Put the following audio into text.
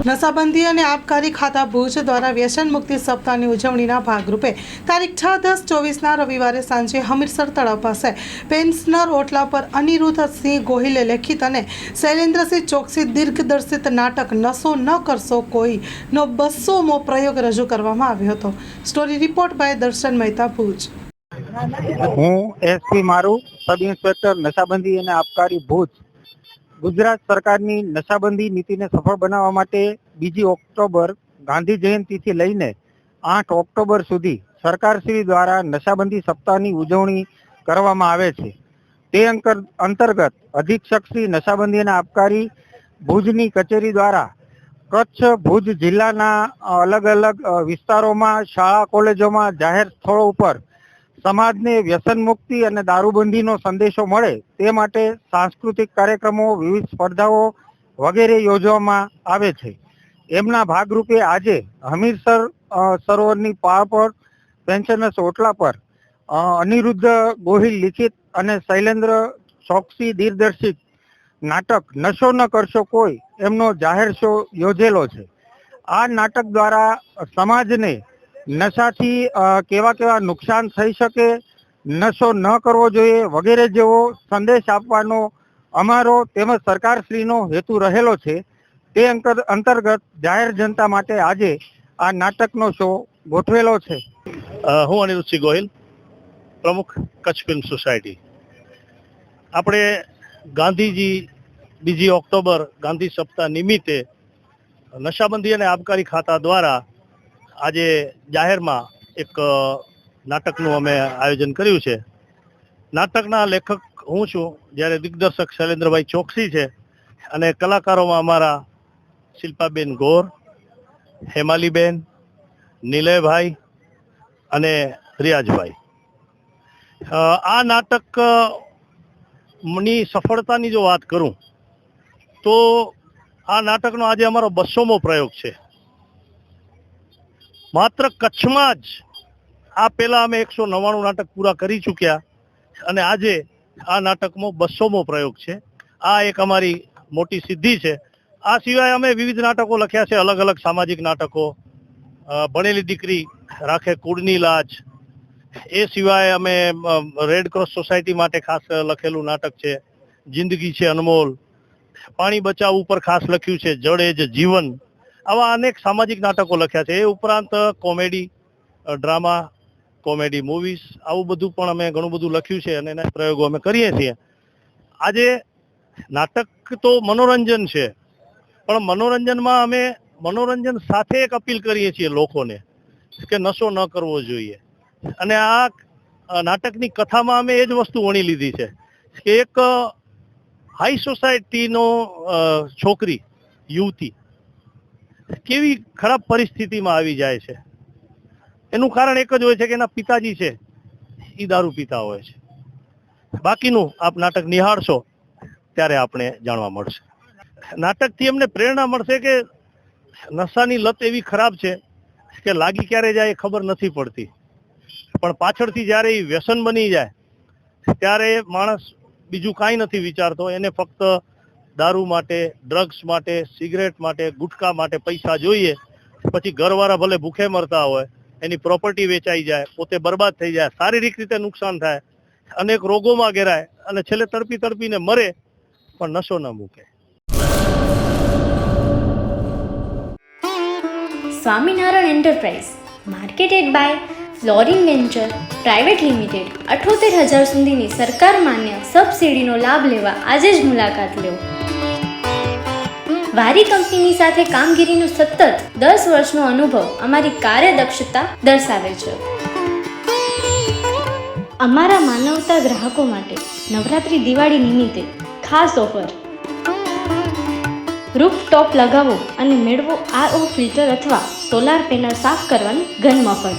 નશાબંધી અને આબકારી ખાતા ભુજ દ્વારા વ્યસન મુક્તિ સપ્તાહની ઉજવણીના ભાગરૂપે તારીખ છ દસ ચોવીસના રવિવારે સાંજે હમીરસર તળાવ પાસે પેન્શનર ઓટલા પર અનિરુદ્ધસિંહ ગોહિલે લેખિત અને શૈલેન્દ્રસિંહ ચોકસી દીર્ઘદર્શિત નાટક નશો ન કરશો કોઈ નો બસોમો પ્રયોગ રજૂ કરવામાં આવ્યો હતો. સ્ટોરી રિપોર્ટ બાય દર્શન મહેતા ભુજ. હું એસપી મારું સબ ઇન્સ્પેક્ટર નશાબંધી અને આબકારી ભુજ ગુજરાત સરકારની નશાબંધી નીતિને સફળ બનાવવા માટે બીજી ઓક્ટોબર ગાંધી જયંતિથી લઈને આઠ ઓક્ટોબર સુધી સરકારશ્રી દ્વારા નશાબંધી સપ્તાહની ઉજવણી કરવામાં આવે છે. તે અંતર્ગત અધિક્ષક શ્રી નશાબંધીના આબકારી ભુજની કચેરી દ્વારા કચ્છ, ભુજ જિલ્લાના અલગ અલગ વિસ્તારોમાં, શાળા, કોલેજોમાં જાહેર સ્થળો ઉપર સમાજને વ્યસન મુક્તિ અને દારૂબંધીનો સંદેશો મળે તે માટે સાંસ્કૃતિક કાર્યક્રમો, વિવિધ સ્પર્ધાઓ વગેરે યોજવામાં આવે છે. એમના ભાગરૂપે આજે હમીરસર સરોવરની પાર પર, પેન્શનર્સ ઓટલા પર અનિરુદ્ધ ગોહિલ લિખિત અને શૈલેન્દ્ર ચોકસી દિગ્દર્શિત નાટક નશો ન કરશો કોઈ એમનો જાહેર શો યોજેલો છે. આ નાટક દ્વારા સમાજને નશાથી કેવા કેવા નુકસાન થઈ શકે, નશો ન કરવો જોઈએ વગેરે જેવો સંદેશ આપવાનો અમારો તેમજ સરકારશ્રીનો હેતુ રહેલો છે. તે અંતર્ગત જાહેર જનતા માટે આજે આ નાટકનો શો ગોઠવેલો છે. હું અનિરુદ્ધસિંહ ગોહિલ, પ્રમુખ કચ્છ ફિલ્મ સોસાયટી. આપણે ગાંધીજી બીજી ઓક્ટોબર ગાંધી સપ્તાહ નિમિત્તે નશાબંધી અને આબકારી ખાતા દ્વારા આજે જાહેરમાં એક નાટકનું અમે આયોજન કર્યું છે. નાટકના લેખક હું છું, જ્યારે દિગ્દર્શક શૈલેન્દ્રભાઈ ચોકસી છે અને કલાકારોમાં અમારા શિલ્પાબેન ગોર, હેમાલીબેન, નિલયભાઈ અને રિયાજભાઈ આ નાટકની સફળતાની જો વાત કરું, તો આ નાટકનો આજે અમારો બસોમો પ્રયોગ છે. માત્ર કચ્છમાં જ આ પહેલાં અમે એકસો નવ્વાણું નાટક પૂરા કરી ચૂક્યા અને આજે આ નાટકમાં બસોમો પ્રયોગ છે. આ એક અમારી મોટી સિદ્ધિ છે. આ સિવાય અમે વિવિધ નાટકો લખ્યા છે. અલગ અલગ સામાજિક નાટકો ભણેલી દીકરી રાખે કુળની લાજ. એ સિવાય અમે રેડ ક્રોસ સોસાયટી માટે ખાસ લખેલું નાટક છે. જિંદગી છે અનમોલ. પાણી બચાવ ઉપર ખાસ લખ્યું છે. જળ એ જ જીવન. આવા અનેક સામાજિક નાટકો લખ્યા છે. એ ઉપરાંત કોમેડી ડ્રામા, કોમેડી મૂવીઝ, આવું બધું પણ અમે ઘણું બધું લખ્યું છે અને એના પ્રયોગો અમે કરીએ છીએ. આજે નાટક તો મનોરંજન છે, પણ મનોરંજનમાં અમે મનોરંજન સાથે એક અપીલ કરીએ છીએ લોકોને કે નશો ન કરવો જોઈએ. અને આ નાટકની કથામાં અમે એ જ વસ્તુ વણી લીધી છે કે એક હાઈ સોસાયટીનો છોકરી, યુવતી કેવી ખરાબ પરિસ્થિતિમાં આવી જાય છે? એનું કારણ એક જ હોય છે કે એના પિતાજી છે. એ દારૂ પીતા હોય છે. બાકીનું આપ નાટક નિહાળશો, ત્યારે આપણે જાણવા મળશે. નાટકથી એમને પ્રેરણા મળશે કે નશાની લત એવી ખરાબ છે કે લાગી ક્યારે જાય એ ખબર નથી પડતી. પણ પાછળથી જ્યારે એ વ્યસન બની જાય, ત્યારે માણસ બીજું કાંઈ નથી વિચારતો. એને ફક્ત દારૂ માટે ડ્રગ્સ માટે સિગરેટ માટે ગુટખા માટે પૈસા જોઈએ, પછી ઘરવાળા ભલે ભૂખે મરતા હોય, એની પ્રોપર્ટી વેચાઈ જાય, પોતે બરબાદ થઈ જાય, શારીરિક રીતે નુકસાન થાય, અનેક રોગોમાં ઘેરાય, અને છેલ્લે તડપી તડપીને મરે, પણ નશો ન મૂકે. Swaminarayan enterprise marketed by flooring venture private limited અઠોતેર હજાર સુધીની સરકાર માન્ય સબસિડીનો લાભ લેવા આજે જ મુલાકાત લો વારી કંપનીની સાથે કામગીરીનો સતત દસ વર્ષનો અનુભવ અમારી કાર્યદક્ષતા દર્શાવે છે. અમારા માનવતા ગ્રાહકો માટે નવરાત્રી દિવાળી નિમિત્તે ખાસ ઓફર. રૂફ ટોપ લગાવો અને મેળવો આરઓ ફિલ્ટર અથવા સોલાર પેનલ સાફ કરવાની ઘન મફત.